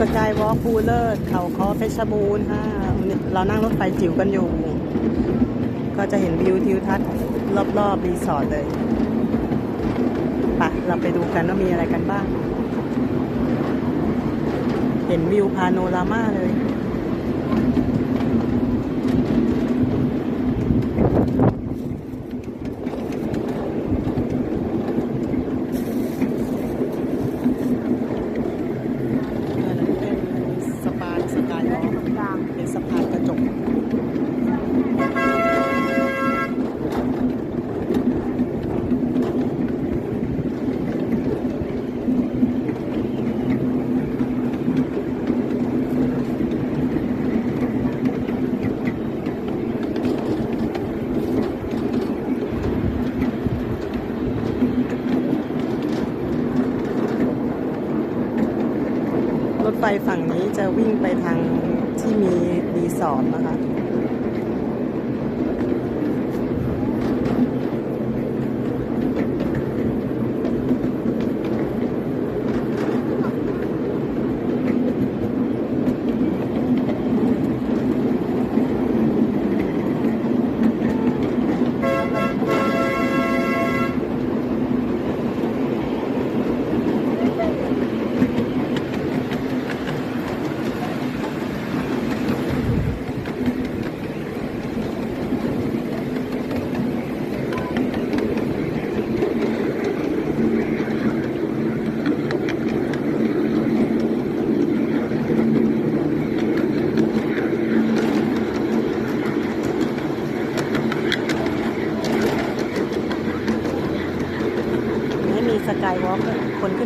สกายวอล์กบูเลอร์เขาคอเพชรบูรณ์ค่ะ เรานั่งรถไฟจิ๋วกันอยู่ ก็จะเห็นวิวทิวทัศน์รอบๆรีสอร์ทเลยไปะเราไปดูกันว่ามีอะไรกันบ้าง เห็นวิวพาโนรามาเลย อันนั้นเป็นสะพานสกายวอล์กเป็นสะพานกระจก ร ถไฟฝั่งนี้จะวิ่งไปทางที่มีรีสอร์ทนะคะ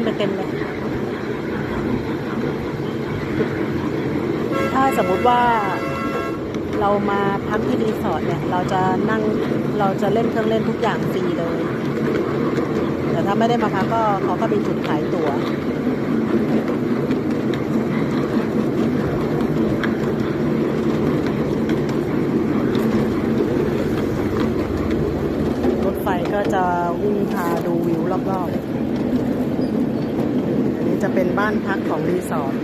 ไปเต็มเลย ถ้าสมมุติว่าเรามาพักที่รีสอร์ทเนี่ย เราจะนั่งเราจะเล่นเครื่องเล่นทุกอย่างฟรีเลย แต่ถ้าไม่ได้มาพักก็เขาก็มีจุดขายตั๋วรถไฟก็จะวิ่งพาดูวิวรอบๆ จะเป็นบ้านพักของรีสอร์ท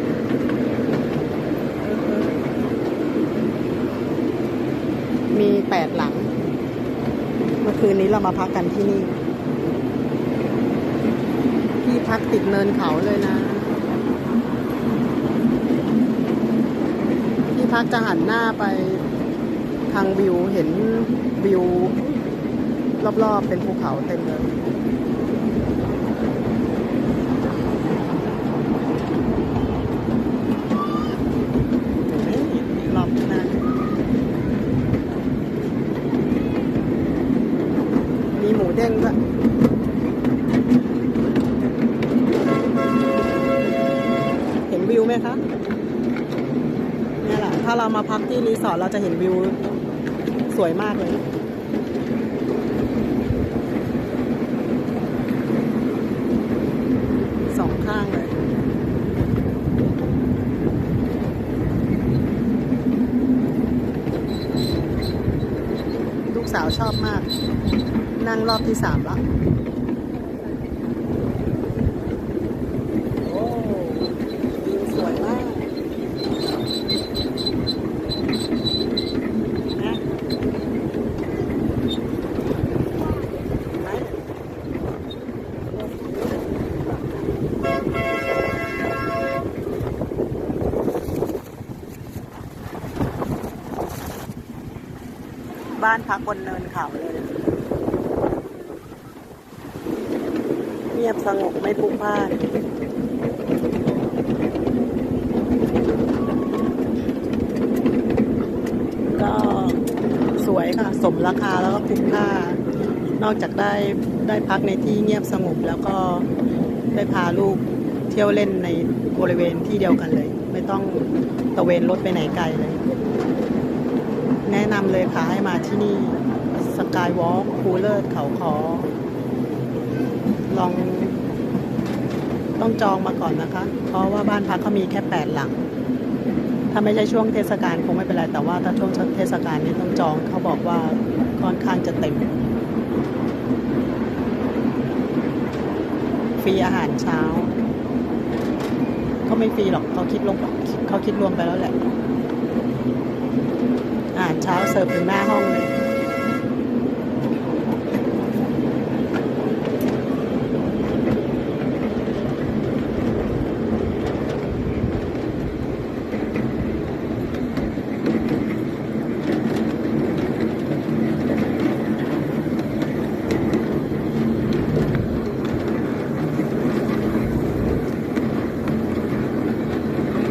มีแปดหลัง เมื่อคืนนี้เรามาพักกันที่นี่ ที่พักติดเนินเขาเลยนะ ที่พักจะหันหน้าไปทางวิวเห็นวิว รอบๆเป็นภูเขาเต็มเลย เห็นไหมรอบข้างหน้ามีหมูเด้ งด้วยเห็นวิวไหมคะนี่แหละ ถ้าเรามาพักที่รีสอร์ทเราจะเห็นวิวสวยมากเลยสองข้างเลย ลูกสาวชอบมาก นั่งรอบที่สามละโอ้วิวสวยมากนะไหนบ้านพักบนเนินเขาเลย เงียบสงบไม่พลุกพล่านก็สวยค่ะ สมราคาแล้วก็คุ้มค่า นอกจากได้ได้พักในที่เงียบสงบแล้วก็ได้พาลูกเที่ยวเล่นในบริเวณที่เดียวกันเลย ไม่ต้องตะเวนรถไปไหนไกลเลย แนะนำเลยค่ะให้มาที่นี่สกายวอล์กคูเลอร์เขาคอ ลอง ต้องจองมาก่อนนะคะ เพราะว่าบ้านพักเขามีแค่แปดหลัง ถ้าไม่ใช่ช่วงเทศกาลคงไม่เป็นไร แต่ว่าถ้าช่วงเทศกาลนี้ต้องจองเขาบอกว่าค่อนข้างจะเต็ม ฟรีอาหารเช้าเขาไม่ฟรีหรอกเขาคิดลงเขาคิดรวมไปแล้วแหละอาหารเช้าเสิร์ฟถึงหน้าห้องเลย